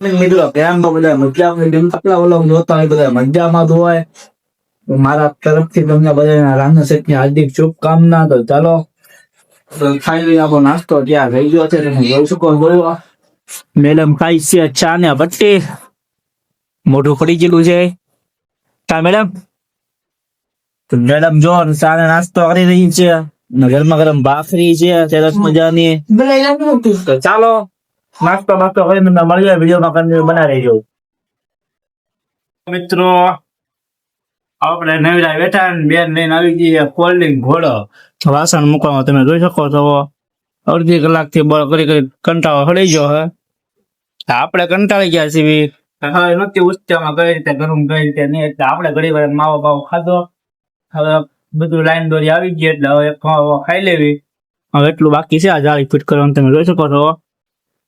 મિત્રો કેમ તો બધા મજામાં કેમ આટલા ઓલો જોતા હોય બધા મજામાં તો હોય તો મારા તરફથી તમને બધાને રામના સેટની હાર્દિક શુભકામના તો ચાલો તો ફાઇનલી આપણો નાસ્તો ત્યાં થઈ ગયો છે તમે જોઈ શકો છો મેડમ ખાઈ છે ચા ને પટ્ટી મોઢું પડી ગયેલું છે કા મેડમ તો મેડમ જો ચા ને નાસ્તો કરી રહી છે ને ગરમા ગરમ ભાખરી છે સરસ મજાની તો ચાલો નાસ્તો નાસ્તો કરીને તમને મળીએ વિડીયોમાં કન્ટિન્યુ બના રહેજો મિત્રો આપણે નવીરા બેઠા ને બેન લઈને આવી ગઈ કોલ્ડ ડ્રિંક ઘોડો વાસણ મૂકવામાં તમે જોઈ શકો છો. અડધી કલાકથી બળ કરી કરી કંટાળો હળી ગયો હે આપણે કંટાળી ગયા છીએ હવે નથી ઉચ્ચામાં કઈ રીતે ગરમ કઈ રીતે નહીં. એટલે આપણે ઘડી વાર માવો બાવો ખાધો. હવે બધું લાઈન દોરી આવી ગઈ એટલે હવે ખાઈ લેવી. હવે એટલું બાકી છે. આ જાળી ફિટ કરવાનું તમે જોઈ શકો છો.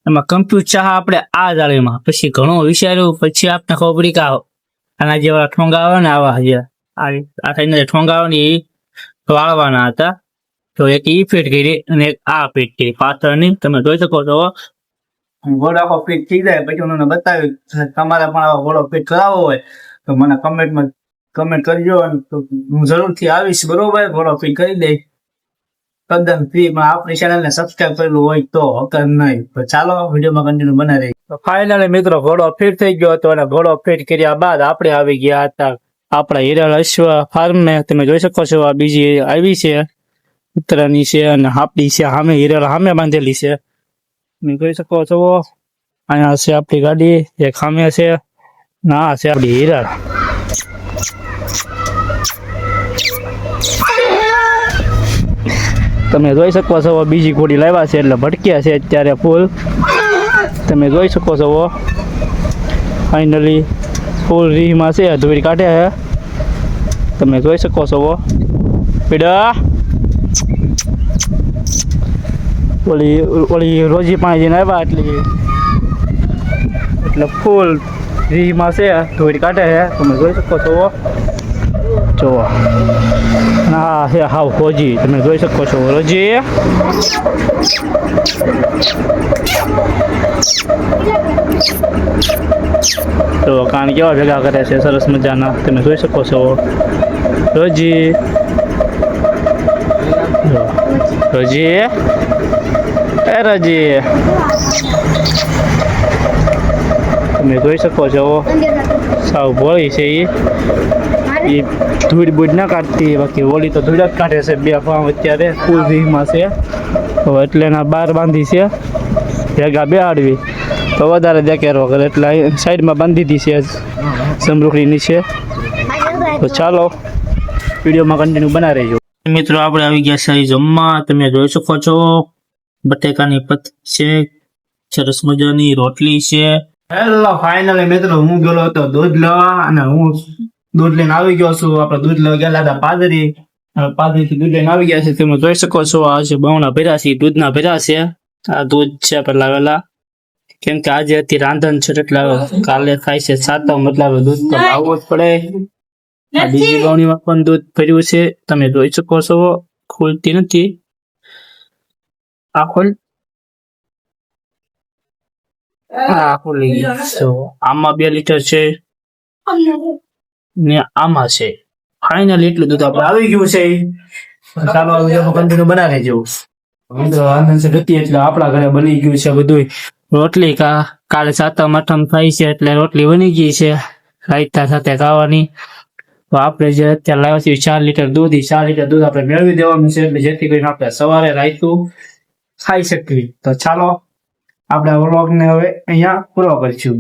એમાં કમ્પ્યુટ ચાહ આપણે આ જાળીમાં પછી ઘણો વિચાર્યું પછી આપણે ખબર પડી કે આના જેવા ઠોંગા આવે ને આવા જે આ થઈને ઠોંગા આવે એ વાળવાના હતા. તો એક ઈ ફીટ કરી અને એક આ ફીટ કરી. પાથરની તમે જોઈ શકો છો. ઘોડો આખો ફિટ થઈ જાય, પછી હું તમને બતાવ્યું તમારે પણ આવો ઘોડો ફિટ કરાવવો હોય, તો મને કમેન્ટમાં કમેન્ટ કરજો અને હું જરૂરથી આવીશ, બરોબર? ઘોડો ફીટ કરી દઈશ. તદ્દન ફ્રી માં આપણી ચેનલ ને સબસ્ક્રાઇબ કરેલું હોય તો અકર નહીં. ચાલો વિડીયોમાં કન્ટિન્યુ બનાવી રહી તો મિત્રો ઘોડો ફિટ થઈ ગયો હતો અને ઘોડો ફિટ કર્યા બાદ આપણે આવી ગયા હતા આપણા હિરલ અશ્વ ફાર્મ ને. તમે જોઈ શકો છો આ બીજી આવી છે ઉત્તરાની છે અને આપણી છે સામે હિરલ સામે બાંધેલી છે. તમે જોઈ શકો છો અહીંયા છે આપણી ગાડી, એક સામે છે ના છે આપણી હિરલ તમે જોઈ શકો છો બીજી ઘોડી લાવ્યા છે એટલે ભટક્યા છે અત્યારે ફૂલ તમે જોઈ શકો છો ફાઇનલી ફૂલ રીહમાં છે ધોરી કાઢે છે. તમે જોઈ શકો છો પીડા. ઓલી ઓલી રોજી પાણી જઈને આવ્યા એટલી એટલે ફૂલ રીહમાં છે ધોરી કાઢે છે. તમે જોઈ શકો છો જોવો. હા, હે, હાવ હોજી તમે જોઈ શકો છો, રોજી. તો કાન કેવા ભેગા કરે છે, સરસ મજાના. તમે જોઈ શકો છો. રોજી. રજી. એ રોજી. તમે જોઈ શકો છો. સાવ ભોળી છે એ એ ધૂળ બૂળ ના કાઢતી બાકી હોળી તો ધૂળ જ કાઢે છે બે ફામ અત્યારે ફૂલ વીમાં છે. તો એટલે એના બાર બાંધી છે ભેગા બેહાડવી. તો વધારે દેખેરો કરે એટલે સાઈડમાં બાંધી દીધી છે સમરૂખડી નીચે તો ચાલો વિડીયોમાં કન્ટિન્યુ બના રહેજો. મિત્રો આપણે આવી ગયા છે જમવા. તમે જોઈ શકો છો બટેકાની પત છે સરસ મજાની રોટલી છે. હેલો ફાઇનલી મિત્રો હું ગયેલો હતો દૂધ લેવા અને હું દૂધ લઈને આવી ગયો છું. આપણે દૂધ લઈ ગયેલા હતા પાદરી. પાદરીથી દૂધ લઈને આવી ગયા છે. તમે જોઈ શકો છો આ છે બહુના ભેરા છે દૂધના ભેરા છે. આ દૂધ છે આપણે લાવેલા. કેમ કે આજે હતી રાંધણ છે એટલે કાલે થાય છે સાતમ મતલબ દૂધ તો લાવવું જ પડે. આ બીજી ગૌણીમાં પણ દૂધ ભર્યું છે. તમે જોઈ શકો છો ખુલતી નથી. આ ખોલ. આ ખુલી આમાં બે લીટર છે. ને આમાં છે. ફાઇનલ એટલું દૂધ આપણે આવી ગયું છે. ચાલો કન્ટિન્યુ બનાવી જેવું આનંદ છે એટલે આપણા ઘરે બની ગયું છે બધું રોટલી કા, કાલે સાતમ આઠમ થાય છે, એટલે રોટલી બની ગઈ છે. રાયતા સાથે ખાવાની. તો આપણે જે અત્યારે લાવ્યા છીએ ચાર લીટર દૂધ એ ચાર લીટર દૂધ આપણે મેળવી દેવાનું છે, એટલે જેથી કરીને આપણે સવારે રાયતું ખાઈ શકીએ. તો ચાલો, આપણે વ્લોગને હવે અહીંયા પૂરો કરીશું.